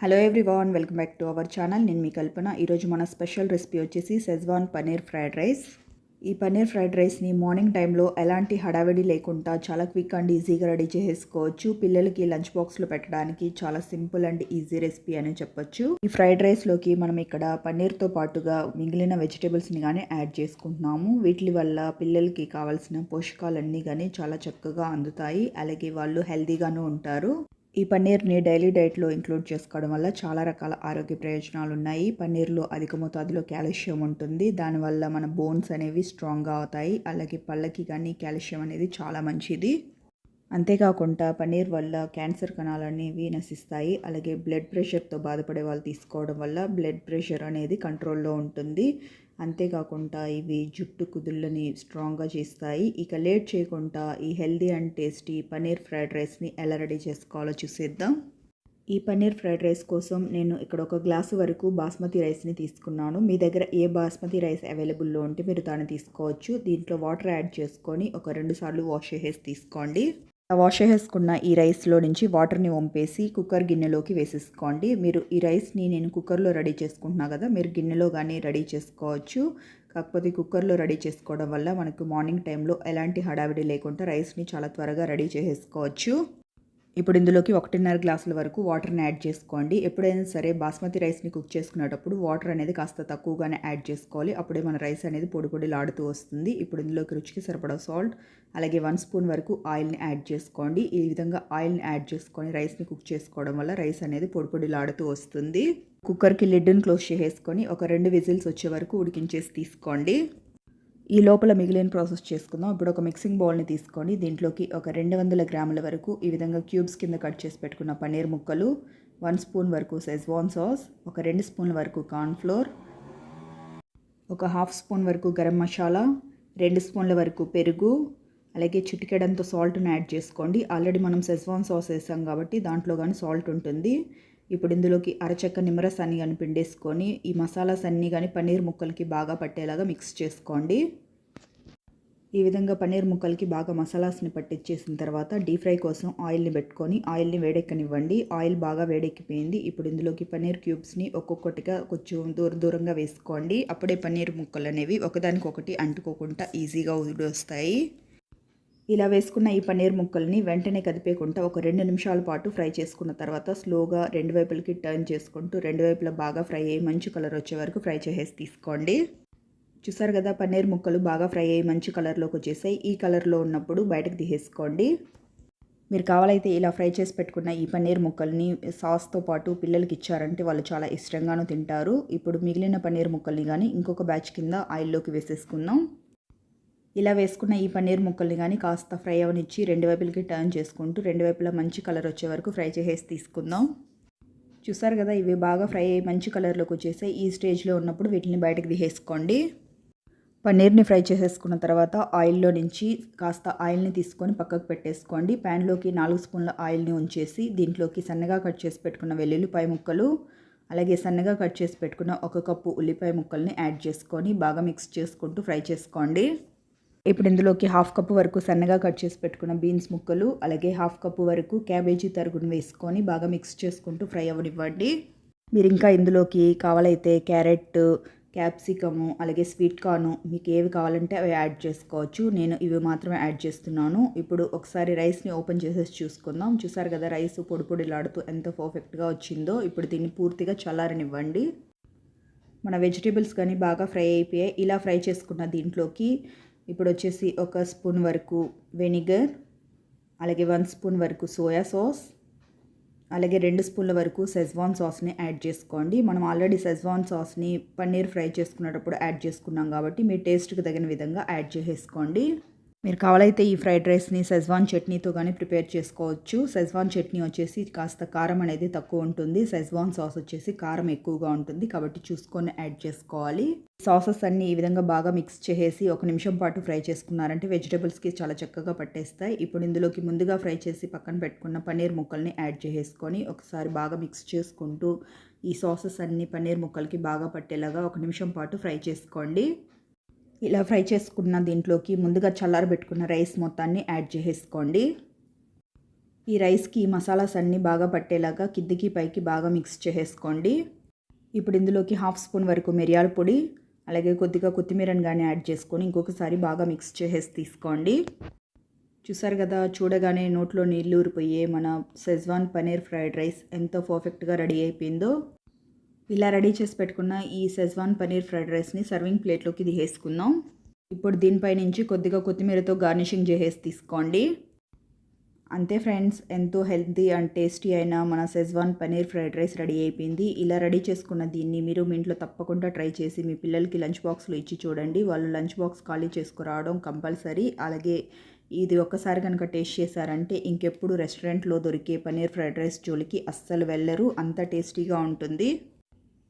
Hello everyone welcome back to our channel నేను మీ కల్పన. ఈరోజు మన స్పెషల్ రెసిపీ వచ్చేసి సెజ్వాన్ పన్నీర్ ఫ్రైడ్ రైస్ ఈ పన్నీర్ ఫ్రైడ్ రైస్ని మార్నింగ్ టైంలో ఎలాంటి హడావిడి లేకుండా చాలా క్విక్ అండ్ ఈజీగా రెడీ చేసుకోవచ్చు. పిల్లలకి లంచ్ బాక్స్లో పెట్టడానికి చాలా సింపుల్ అండ్ ఈజీ రెసిపీ అని చెప్పొచ్చు. ఈ ఫ్రైడ్ రైస్లోకి మనం ఇక్కడ పన్నీర్తో పాటుగా మిగిలిన వెజిటేబుల్స్ని కానీ యాడ్ చేసుకుంటున్నాము. వీటి వల్ల పిల్లలకి కావాల్సిన పోషకాలన్నీ కానీ చాలా చక్కగా అందుతాయి. అలాగే వాళ్ళు హెల్తీగాను ఉంటారు. ఈ పన్నీర్ని డైలీ డైట్లో ఇంక్లూడ్ చేసుకోవడం వల్ల చాలా రకాల ఆరోగ్య ప్రయోజనాలు ఉన్నాయి. పన్నీర్లో అధిక మోతాదులో కాల్షియం ఉంటుంది. దానివల్ల మన బోన్స్ అనేవి స్ట్రాంగ్గా అవుతాయి. అలాగే పళ్ళకి కానీ కాల్షియం అనేది చాలా మంచిది. అంతేకాకుండా పన్నీర్ వల్ల క్యాన్సర్ కణాలు అనేవి నశిస్తాయి. అలాగే బ్లడ్ ప్రెషర్తో బాధపడే వాళ్ళు తీసుకోవడం వల్ల బ్లడ్ ప్రెషర్ అనేది కంట్రోల్లో ఉంటుంది. అంతేకాకుండా ఇవి జుట్టు కుదుళ్ళని స్ట్రాంగ్గా చేస్తాయి. ఇక లేట్ చేయకుండా ఈ healthy and tasty paneer fried రైస్ని ఎలా రెడీ చేసుకోవాలో చూసేద్దాం. ఈ పన్నీర్ ఫ్రైడ్ రైస్ కోసం నేను ఇక్కడ ఒక గ్లాసు వరకు బాస్మతి రైస్ని తీసుకున్నాను. మీ దగ్గర ఏ బాస్మతి రైస్ అవైలబుల్లో ఉంటే మీరు దాన్ని తీసుకోవచ్చు. దీంట్లో వాటర్ యాడ్ చేసుకొని ఒక రెండు సార్లు వాష్ చేసేసి తీసుకోండి. వాష్ చేసుకున్న ఈ రైస్లో నుంచి వాటర్ని వంపేసి కుక్కర్ గిన్నెలోకి వేసేసుకోండి. మీరు ఈ రైస్ని నేను కుక్కర్లో రెడీ చేసుకుంటున్నా కదా మీరు గిన్నెలో కానీ రెడీ చేసుకోవచ్చు. కాకపోతే కుక్కర్లో రెడీ చేసుకోవడం వల్ల మనకు మార్నింగ్ టైంలో ఎలాంటి హడావిడి లేకుండా రైస్ని చాలా త్వరగా రెడీ చేసేసుకోవచ్చు. ఇప్పుడు ఇందులోకి ఒకటిన్నర గ్లాసుల వరకు వాటర్ని యాడ్ చేసుకోండి. ఎప్పుడైనా సరే బాస్మతి రైస్ని కుక్ చేసుకునేటప్పుడు వాటర్ అనేది కాస్త తక్కువగానే యాడ్ చేసుకోవాలి. అప్పుడే మన రైస్ అనేది పొడి పొడిలాడుతూ వస్తుంది. ఇప్పుడు ఇందులోకి రుచికి సరిపడా సాల్ట్ అలాగే వన్ స్పూన్ వరకు ఆయిల్ని యాడ్ చేసుకోండి. ఈ విధంగా ఆయిల్ని యాడ్ చేసుకొని రైస్ని కుక్ చేసుకోవడం వల్ల రైస్ అనేది పొడి పొడిలాడుతూ వస్తుంది. కుక్కర్కి లిడ్ని క్లోజ్ చేసేసుకొని ఒక రెండు విజిల్స్ వచ్చే వరకు ఉడికించేసి తీసుకోండి. ఈ లోపల మిగిలిన ప్రాసెస్ చేసుకుందాం. ఇప్పుడు ఒక మిక్సింగ్ బౌల్ని తీసుకోండి. దీంట్లోకి ఒక రెండు వందల గ్రాముల వరకు ఈ విధంగా క్యూబ్స్ కింద కట్ చేసి పెట్టుకున్న పన్నీర్ ముక్కలు వన్ స్పూన్ వరకు సెజ్వాన్ సాస్ ఒక రెండు స్పూన్ల వరకు కార్న్ఫ్లోర్ ఒక హాఫ్ స్పూన్ వరకు గరం మసాలా రెండు స్పూన్ల వరకు పెరుగు అలాగే చిటికెడంతో సాల్ట్ని యాడ్ చేసుకోండి. ఆల్రెడీ మనం సెజ్వాన్ సాస్ వేసాం కాబట్టి దాంట్లో కానీ సాల్ట్ ఉంటుంది. ఇప్పుడు ఇందులోకి అరచక్క నిమ్మరసాన్ని కానీ పిండేసుకొని ఈ మసాలాస్ అన్నీ కానీ పన్నీర్ ముక్కలకి బాగా పట్టేలాగా మిక్స్ చేసుకోండి. ఈ విధంగా పన్నీర్ ముక్కలకి బాగా మసాలాస్ని పట్టించేసిన తర్వాత డీప్ ఫ్రై కోసం ఆయిల్ని పెట్టుకొని ఆయిల్ని వేడెక్కనివ్వండి. ఆయిల్ బాగా వేడెక్కిపోయింది. ఇప్పుడు ఇందులోకి పన్నీర్ క్యూబ్స్ని ఒక్కొక్కటిగా కొంచెం దూర దూరంగా వేసుకోండి. అప్పుడే పన్నీర్ ముక్కలు అనేవి ఒకదానికొకటి అంటుకోకుండా ఈజీగా వస్తాయి ఇలా వేసుకున్న ఈ పన్నీర్ ముక్కల్ని వెంటనే కదిపేకుండా ఒక రెండు నిమిషాల పాటు ఫ్రై చేసుకున్న తర్వాత స్లోగా రెండు వైపులకి టర్న్ చేసుకుంటూ రెండు వైపులా బాగా ఫ్రై అయ్యి మంచి కలర్ వచ్చే వరకు ఫ్రై చేసేసి తీసుకోండి. చూసారు కదా పన్నీర్ ముక్కలు బాగా ఫ్రై అయ్యి మంచి కలర్లోకి వచ్చేసాయి. ఈ కలర్లో ఉన్నప్పుడు బయటకు తీసేసుకోండి. మీరు కావాలైతే ఇలా ఫ్రై చేసి పెట్టుకున్న ఈ పన్నీర్ ముక్కల్ని సాస్తో పాటు పిల్లలకి ఇచ్చారంటే వాళ్ళు చాలా ఇష్టంగానూ తింటారు. ఇప్పుడు మిగిలిన పన్నీర్ ముక్కల్ని కానీ ఇంకొక బ్యాచ్ కింద ఆయిల్లోకి వేసేసుకుందాం. ఇలా వేసుకున్న ఈ పన్నీర్ ముక్కల్ని కానీ కాస్త ఫ్రై అవనిచ్చి రెండు వైపులకి టర్న్ చేసుకుంటూ రెండు వైపులా మంచి కలర్ వచ్చే వరకు ఫ్రై చేసేసి తీసుకుందాం. చూసారు కదా ఇవి బాగా ఫ్రై అయ్యి మంచి కలర్లోకి వచ్చేసాయి. ఈ స్టేజ్లో ఉన్నప్పుడు వీటిని బయటకు తీసేసుకోండి. పన్నీర్ని ఫ్రై చేసేసుకున్న తర్వాత ఆయిల్లో నుంచి కాస్త ఆయిల్ని తీసుకొని పక్కకు పెట్టేసుకోండి. ప్యాన్లోకి నాలుగు స్పూన్ల ఆయిల్ని ఉంచేసి దీంట్లోకి సన్నగా కట్ చేసి పెట్టుకున్న వెల్లుల్లిపాయ ముక్కలు అలాగే సన్నగా కట్ చేసి పెట్టుకున్న ఒక కప్పు ఉల్లిపాయ ముక్కల్ని యాడ్ చేసుకొని బాగా మిక్స్ చేసుకుంటూ ఫ్రై చేసుకోండి. ఇప్పుడు ఇందులోకి హాఫ్ కప్పు వరకు సన్నగా కట్ చేసి పెట్టుకున్న బీన్స్ ముక్కలు అలాగే హాఫ్ కప్పు వరకు క్యాబేజీ తరుగును వేసుకొని బాగా మిక్స్ చేసుకుంటూ ఫ్రై అవ్వనివ్వండి. మీరు ఇంకా ఇందులోకి కావాలైతే క్యారెట్ క్యాప్సికము అలాగే స్వీట్ కార్న్ మీకు ఏవి కావాలంటే అవి యాడ్ చేసుకోవచ్చు. నేను ఇవి మాత్రమే యాడ్ చేస్తున్నాను. ఇప్పుడు ఒకసారి రైస్ని ఓపెన్ చేసేసి చూసుకుందాం. చూసారు కదా రైస్ పొడి పొడిలాడుతూ ఎంత పర్ఫెక్ట్గా వచ్చిందో. ఇప్పుడు దీన్ని పూర్తిగా చల్లారనివ్వండి. మన వెజిటేబుల్స్ కానీ బాగా ఫ్రై అయిపోయాయి. ఇలా ఫ్రై చేసుకున్న దీంట్లోకి ఇప్పుడు వచ్చేసి ఒక స్పూన్ వరకు వెనిగర్ అలాగే వన్ స్పూన్ వరకు సోయా సాస్ అలాగే రెండు స్పూన్ల వరకు సెజ్వాన్ సాస్ని యాడ్ చేసుకోండి. మనం ఆల్రెడీ సెజ్వాన్ సాస్ని పన్నీర్ ఫ్రై చేసుకునేటప్పుడు యాడ్ చేసుకున్నాం కాబట్టి మీ టేస్ట్కి తగిన విధంగా యాడ్ చేసేసుకోండి. మీరు కావాలైతే ఈ ఫ్రైడ్ రైస్ని సెజ్వాన్ చట్నీతో కానీ ప్రిపేర్ చేసుకోవచ్చు. సెజ్వాన్ చట్నీ వచ్చేసి కాస్త కారం అనేది తక్కువ ఉంటుంది. సెజ్వాన్ సాస్ వచ్చేసి కారం ఎక్కువగా ఉంటుంది. కాబట్టి చూసుకొని యాడ్ చేసుకోవాలి. సాసెస్ అన్ని ఈ విధంగా బాగా మిక్స్ చేసేసి ఒక నిమిషం పాటు ఫ్రై చేసుకున్నారంటే వెజిటేబుల్స్కి చాలా చక్కగా పట్టేస్తాయి. ఇప్పుడు ఇందులోకి ముందుగా ఫ్రై చేసి పక్కన పెట్టుకున్న పన్నీర్ ముక్కల్ని యాడ్ చేసేసుకొని ఒకసారి బాగా మిక్స్ చేసుకుంటూ ఈ సాసెస్ అన్ని పన్నీర్ ముక్కలకి బాగా పట్టేలాగా ఒక నిమిషం పాటు ఫ్రై చేసుకోండి. ఇలా ఫ్రై చేసుకున్న దీంట్లోకి ముందుగా చల్లారబెట్టుకున్న రైస్ మొత్తాన్ని యాడ్ చేసేసుకోండి. ఈ రైస్కి మసాలాస్ అన్నీ బాగా పట్టేలాగా కిందికి పైకి బాగా మిక్స్ చేసేసుకోండి. ఇప్పుడు ఇందులోకి హాఫ్ స్పూన్ వరకు మిరియాల పొడి అలాగే కొద్దిగా కొత్తిమీరని కానీ యాడ్ చేసుకొని ఇంకొకసారి బాగా మిక్స్ చేసేసి తీసుకోండి. చూసారు కదా చూడగానే నోట్లో నీళ్ళు ఊరిపోయే మన సెజ్వాన్ పనీర్ ఫ్రైడ్ రైస్ ఎంత పర్ఫెక్ట్గా రెడీ అయిపోయిందో. ఇలా రెడీ చేసి పెట్టుకున్న ఈ సెజ్వాన్ పనీర్ ఫ్రైడ్ రైస్ని సర్వింగ్ ప్లేట్లోకి దిగేసుకుందాం. ఇప్పుడు దీనిపై నుంచి కొద్దిగా కొత్తిమీరతో గార్నిషింగ్ చేసేసి తీసుకోండి. అంతే ఫ్రెండ్స్ ఎంతో హెల్తీ అండ్ టేస్టీ అయిన మన schezwan paneer fried rice ready అయిపోయింది. ఇలా రెడీ చేసుకున్న దీన్ని మీరు మీ ఇంట్లో తప్పకుండా ట్రై చేసి మీ పిల్లలకి లంచ్ బాక్స్లో ఇచ్చి చూడండి. వాళ్ళు లంచ్ బాక్స్ ఖాళీ చేసుకురావడం కంపల్సరీ. అలాగే ఇది ఒక్కసారి కనుక టేస్ట్ చేశారంటే ఇంకెప్పుడు రెస్టారెంట్లో దొరికే పనీర్ ఫ్రైడ్ రైస్ జోలికి అస్సలు వెళ్ళరు. అంత టేస్టీగా ఉంటుంది.